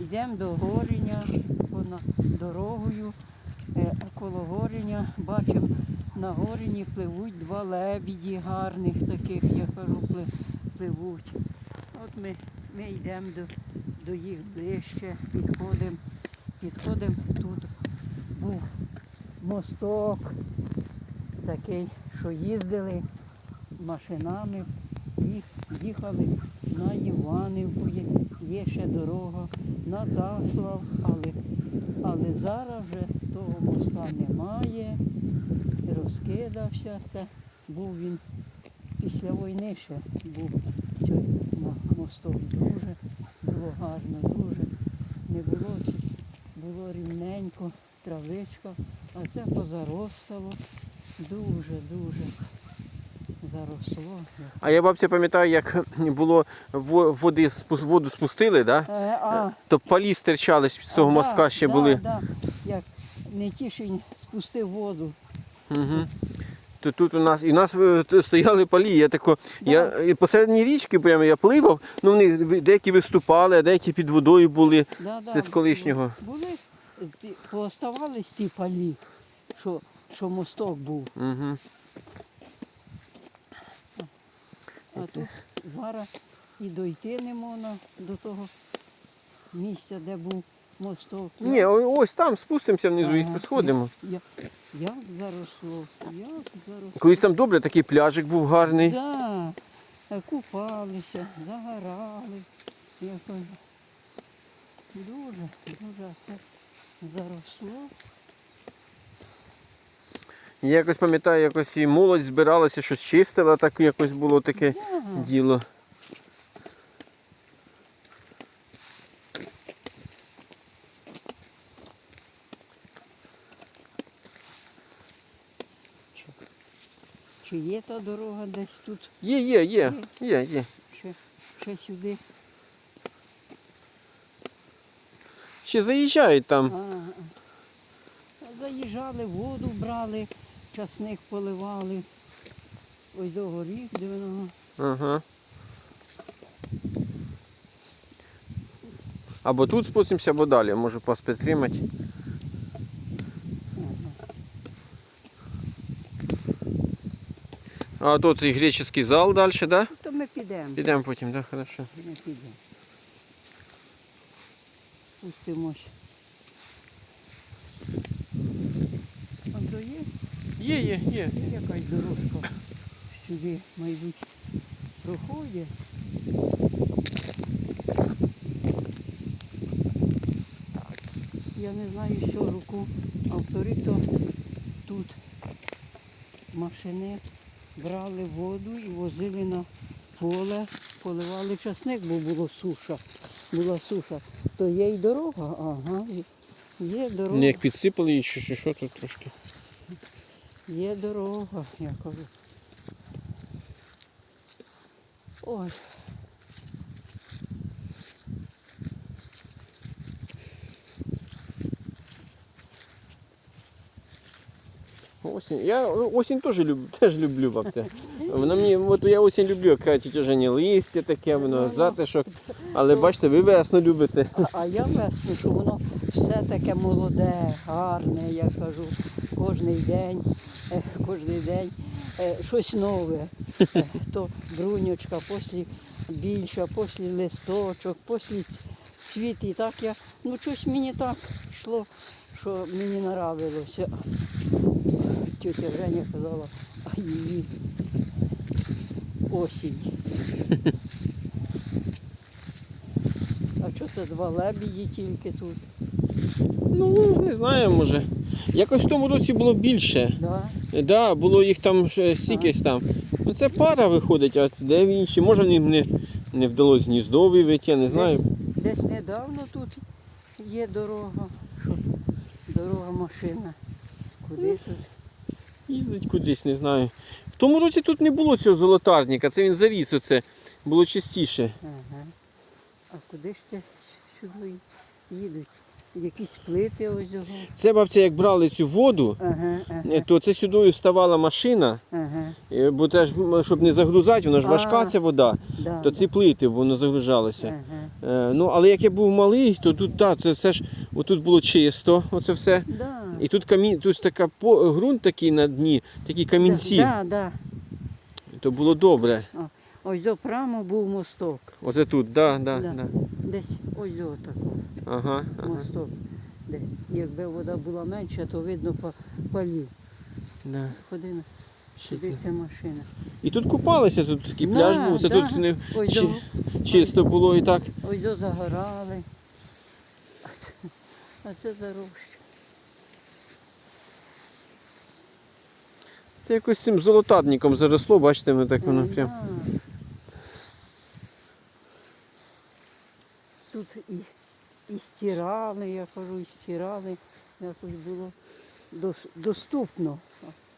Йдемо до Горіня, вона дорогою, е, коло Горіня, бачимо, на Горіні пливуть два лебіді гарних таких, я кажу, пливуть. От ми, ми йдемо до, до їх ближче, підходимо, підходимо, тут був мосток такий, що їздили машинами, їх, їхали на Іванівку, є, ще дорога на Заслав, але, але зараз вже того моста немає, розкидався. Це був він після війни ще був цей мо- мосток дуже, було гарно, дуже. Не було, було рівненько, травичка, а це позаростало. Дуже, дуже заросло. А я бабця пам'ятаю, як було води, воду спустили, да? Е, а, то палі стирчали з цього а, мостка ще да, були. Да. Як Нетішин спустив воду. Угу. То тут у нас і у нас е, стояли палі. Я тако, Да. я і посередині річки прямо я пливав, ну вони деякі виступали, а деякі під водою були. Да, да, з колишнього. Були, пооставались ті палі, що, що мосток був. Угу. А тут зараз і дойти не можна до того місця, де був мосток. Ні, ось там спустимося внизу і сходимо. Як, як заросло, як заросло. Колись там добре, такий пляжик був гарний. Да, е, купалися, загорали. Я кажу, дуже, дуже це заросло. Я якось пам'ятаю, якось і молодь збиралася, щось чистила, так якось було таке Да. діло. Чи є та дорога десь тут, Є, є, є, є, є. ще, ще сюди? Ще заїжджають там. А, а. Заїжджали, воду брали, часник поливали. Ось до горіх, де воно. Ага. Або тут спустимося, або далі. Можу вас підтримати. А тут і греческий зал далі, так? Да? То ми підемо. Підемо потім, так, да? хорошо. Ми підемо. Пустимось. А то є? Є, є, є. Якась дорожка сюди, мабуть, проходить. Я не знаю, що руку автори то тут машини брали воду і возили на поле, поливали часник, бо було суша. Була суша. То є й дорога, ага. Є дорога. Не як підсипали її, чи що тут трошки. Є дорога, я кажу. Ой, Осінь. Я осінь теж люблю, теж люблю бабця. Вона мені, от я осінь люблю, як кажуть, Женя, листя таке, воно затишок. Але бачите, ви весну любите. а, а я весну, що воно все таке молоде, гарне, я кажу, кожний день, е, кожний день е, щось нове. Е, То бруньочка, послі більша, послі листочок, послі цвіт. І так я, ну щось мені так йшло, що мені нравилося. Тетя Женя казала, а її осінь. А що це два лебіді тільки тут? Ну, не знаю, може. Якось в тому році було більше. Да? Так, да, було їх там ще стільки там. Ну це пара виходить, а де інші? Може їм не, не вдалося гніздо вивити, я не знаю. Десь, десь недавно тут є дорога. Дорога машина. Куди тут? Їздить кудись, не знаю. В тому році тут не було цього золотарника, це він заріс оце. Було частіше. Ага. А куди ж це сюди їдуть? Якісь плити ось його. Це бабця, як брали цю воду, Ага, ага, е, то це сюди ставала машина, ага. е, бо теж, щоб не загрузати, вона ж важка А. ця вода, Да, то ці плити воно загружалося. Ага. Е, ну, але як я був малий, то тут так, це все ж отут було чисто, оце все. Да. І тут камінь, тут ж така по, ґрунт такий на дні, такі камінці. Да, да. То було добре. Ось до прямо був мосток. Оце тут, да, да, Да. да. Десь ось до такого Ага, ага. мосток. Де. Якби вода була менша, то видно по полів. Да. Ходи на сюди ця машина. І тут купалися, тут такий Да, пляж був, це да. тут не Ось чи- до, чисто було і так. ось до загорали. А це, а це зароща. Це якось цим золотадником заросло, бачите, ми так воно прям. да. Тут і, і стирали, я кажу, і стирали. Якось було доступно.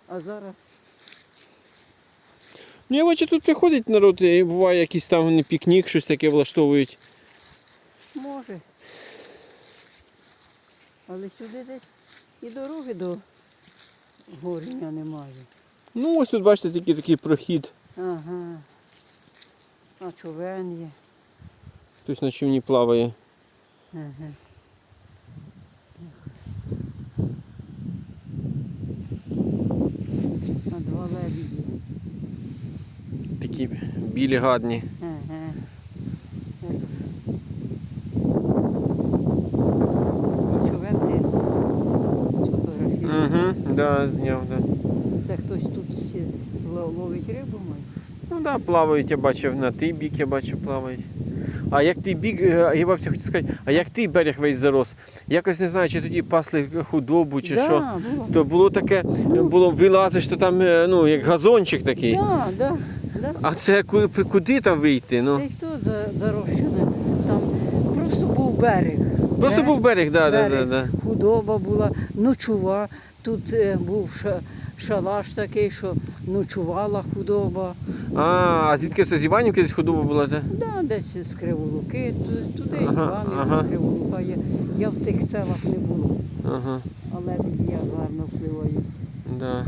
А- зараз Ну я бачу, тут приходить народ, і буває якийсь там пікнік, щось таке влаштовують. може. Але сюди десь і дороги до горіння немає. Ну ось тут бачите тільки такий прохід. Ага. А човен є. Хтось на човні плаває. Ага. А два лебіді. Такі білі гадні. Ага. Угу, да, зняв, да. Це хтось тут ловить рибу має? Ну да, плавають, я бачив, на той бік я бачу плавають. А як той бік, е, я бабця хотів сказати, а як той берег весь зарос? Якось не знаю, чи тоді пасли худобу, чи да, що. Було. То було таке, було вилазиш, то там, е, ну, як газончик такий. Да, да, да. А це ку- куди там вийти? Ну, й хто за, зарощене? Там просто був берег. просто Берег, був берег, да, да, да, да. худоба була, ночува. Тут е, був ша, шалаш такий, що ночувала худоба. А, а звідки це з Іванівки десь худоба була, Так, Да, десь з Криволуки, туди Ага, Іванів, ага. Криволука є. Я в тих селах не було, Ага, але я гарно впливаюся. да.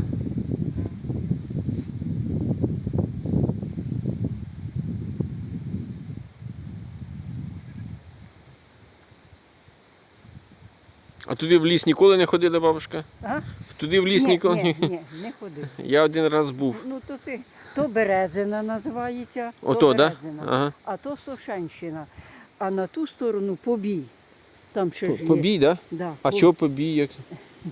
А туди в ліс ніколи не ходила бабушка? А? Туди в ліс ні, ніколи? ні, ні, не ходив. Я один раз був. Ну то ти то березина називається, Ото, то да? березина, Ага. а то Сошенщина. А на ту сторону побій. Там ще ж є. Побій, да? Да, А по- чого побій? Як?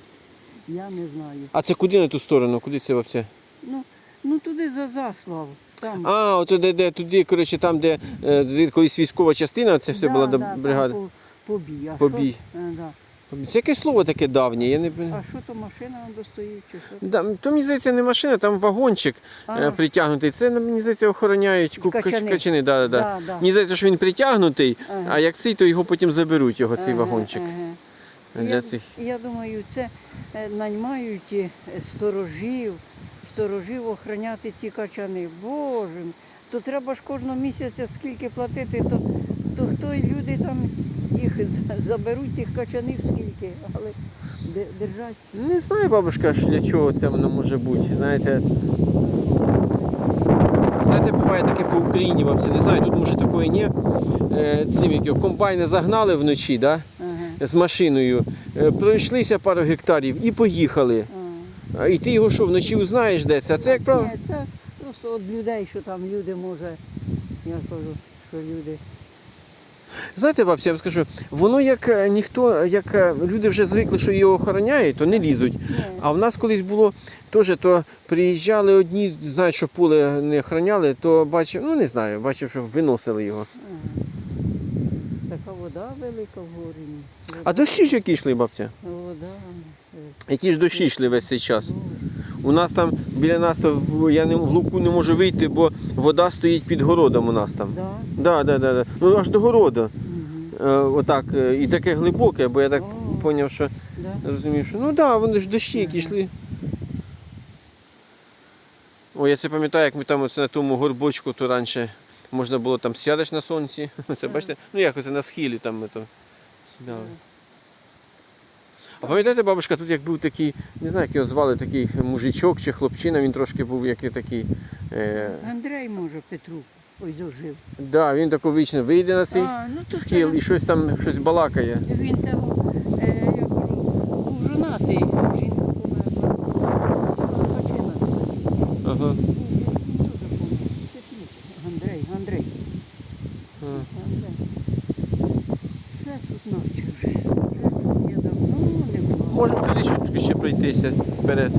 Я не знаю. А це куди на ту сторону? Куди це бабця? Ну, ну туди за Заслав. Там. А, ото де, де туди, коротше, там, де е, де колись військова частина, це все Да, була да, до- там по- Побій. А Побій. Що, е, да. Це яке слово таке давнє? Я не... а що то машина вам достоїть? Чи що? Да, то мені здається не машина, там вагончик А, е, притягнутий. Це мені здається охороняють ку- Качани. качани. качани да, да, да. да, да. Мені здається, що він притягнутий, Ага. а як цей, то його потім заберуть, його цей Ага, вагончик. ага. Для Я, цих. я думаю, це е, наймають е, сторожів, сторожів охороняти ці качани. Боже, мій, то треба ж кожного місяця скільки платити, то, то люди там їх заберуть тих качанів скільки, але держать. Не знаю, бабушка, що для чого це воно може бути. Знаєте, знаєте, буває таке по Україні, бабця, не знаю, тут може такої ні. Е, цим, як його, комбайни загнали вночі, да? Ага, з машиною, е, пройшлися пару гектарів і поїхали. ага. І ти його що, вночі узнаєш, де це? А це як правило. Це просто від людей, що там люди може, я кажу, що люди. Знаєте, бабця, я вам скажу, воно як е, ніхто, як е, люди вже звикли, що його охороняють, то не лізуть. А в нас колись було теж, то приїжджали одні, знають, що поле не охороняли, то бачив, ну не знаю, бачив, що виносили його. Така вода велика в горі. А дощі ж які йшли, бабця? Вода. Які ж дощі йшли весь цей час? У нас там біля нас то в- я не в луку не можу вийти, бо вода стоїть під городом у нас там. Да. Да, да, да, да. Ну аж до городу. Угу. Е, отак, е, і таке глибоке, бо я так О. зрозумів, що Да. розумів, що ну так, да, вони ж дощі які йшли. О, я це пам'ятаю, як ми там оце на тому горбочку, то раніше можна було там сядеш на сонці. Це бачите, ну як оце на схилі там ми то сідали. А пам'ятаєте, бабушка, тут як був такий, не знаю, як його звали, такий мужичок чи хлопчина, він трошки був який такий. Е, Андрей може Петрук. ось дожив. Да, він тако вічно вийде на цей А, ну, то схил це- і щось там щось балакає. Він того, е, я кажу, був женатий, жінка померла. Ага. Андрей, Андрей, А. Андрей. Все тут наче вже. Вже тут я давно не була. Можемо туди ще, ще пройтися вперед.